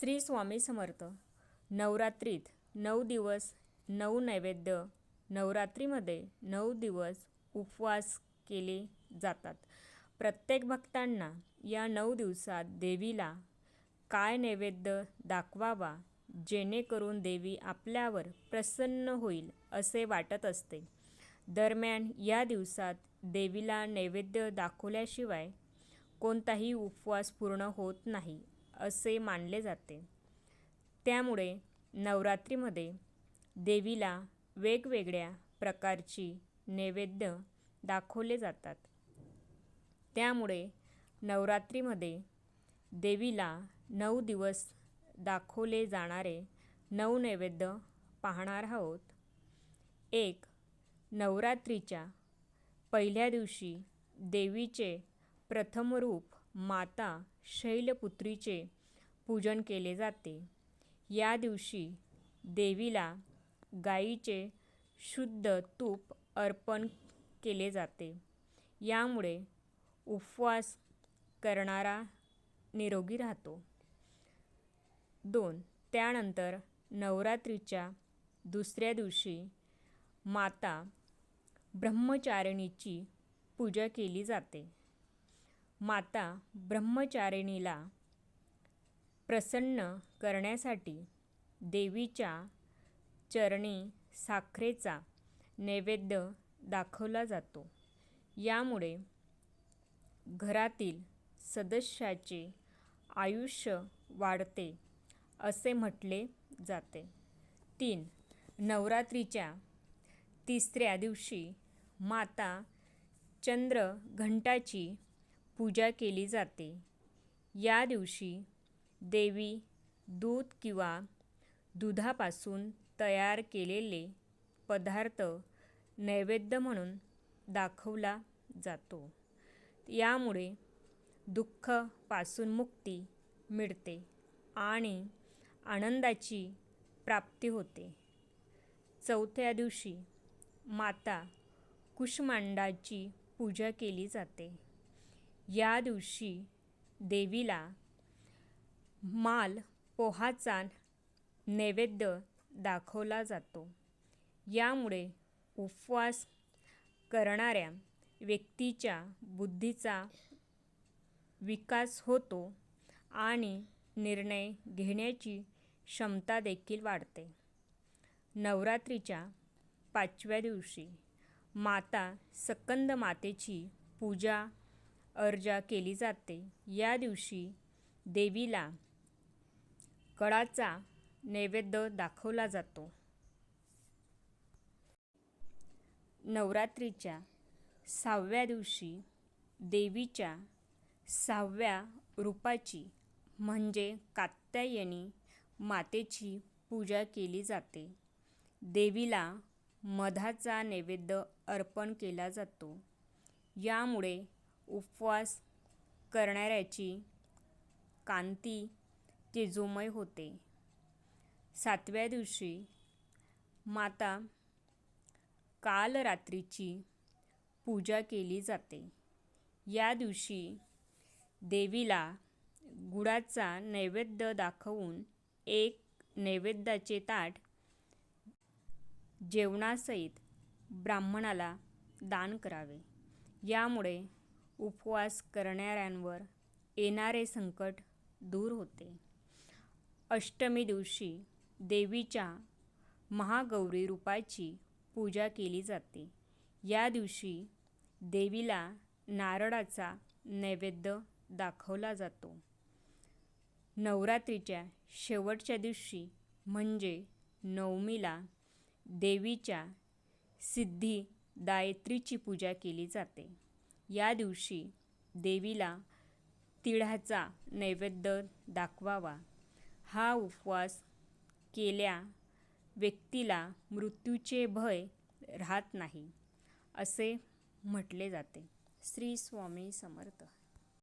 श्री स्वामी समर्थ. नवरात्रीत नऊ दिवस नऊ नैवेद्य नवरात्रीमध्ये नऊ दिवस उपवास केले जातात. प्रत्येक भक्तांना या नऊ दिवसात देवीला काय नैवेद्य दाखवावा जेणेकरून देवी आपल्यावर प्रसन्न होईल असे वाटत असते. दरम्यान या दिवसात देवीला नैवेद्य दाखवल्याशिवाय कोणताही उपवास पूर्ण होत नाही. असे मानले जाते. त्यामुळे नवरात्रीमध्ये देवीला वेगवेगळ्या प्रकारची नैवेद्य दाखवले जातात. त्यामुळे नवरात्रीमध्ये देवीला नऊ दिवस दाखवले जाणारे नऊ नैवेद्य पाहणार आहोत. एक नवरात्रीच्या पहिल्या दिवशी देवीचे प्रथम रूप माता शैलपुत्रीचे पूजन केले जाते. या दिवशी देवीला गाईचे शुद्ध तूप अर्पण केले जाते. यामुळे उपवास करणारा निरोगी राहतो. दोन त्यानंतर नवरात्रीच्या दुसऱ्या दिवशी माता ब्रह्मचारिणीची पूजा केली जाते. माता ब्रह्मचारिणीला प्रसन्न करण्यासाठी देवीच्या चरणी साखरेचा नैवेद्य दाखवला जातो. यामुळे घरातील सदस्याचे आयुष्य वाढते असे म्हटले जाते. तीन नवरात्रीच्या तिसऱ्या दिवशी माता चंद्रघंटाची पूजा केली जाते. या दिवशी देवी दूध किंवा दुधापासून तयार केलेले पदार्थ नैवेद्य म्हणून दाखवला जातो. यामुळे दुःखापासून मुक्ती मिळते आणि आनंदाची प्राप्ती होते. चौथ्या दिवशी माता कुष्मांडाची पूजा केली जाते. या दिवशी देवीला माल पोहाचा नैवेद्य दाखवला जातो. यामुळे उपवास करणाऱ्या व्यक्तीच्या बुद्धीचा विकास होतो आणि निर्णय घेण्याची क्षमता देखील वाढते. नवरात्रीच्या पाचव्या दिवशी माता सकंद मातेची पूजा अर्जा केली जाते. या दिवशी देवीला कळाचा नैवेद्य दाखवला जातो. नवरात्रीच्या सहाव्या दिवशी देवीच्या सहाव्या रूपाची म्हणजे कात्यायनी मातेची पूजा केली जाते. देवीला मधाचा नैवेद्य अर्पण केला जातो. यामुळे उपवास करणाऱ्याची कांती तेजोमय होते. सातव्या दिवशी माता कालरात्रीची पूजा केली जाते. या दिवशी देवीला गुळाचा नैवेद्य दाखवून एक नैवेद्याचे ताट जेवणासहित ब्राह्मणाला दान करावे. यामुळे उपवास करणाऱ्यांवर येणारे संकट दूर होते. अष्टमी दिवशी देवीच्या महागौरी रूपाची पूजा केली जाते. या दिवशी देवीला नारळाचा नैवेद्य दाखवला जातो. नवरात्रीच्या शेवटच्या दिवशी म्हणजे नवमीला देवीच्या सिद्धी दायत्रीची पूजा केली जाते. या दिवशी देवीला तिळाचा नैवेद्य दाखवावा. हा उपवास केल्या व्यक्तीला मृत्यूचे भय राहत नाही असे म्हटले जाते. श्री स्वामी समर्थ.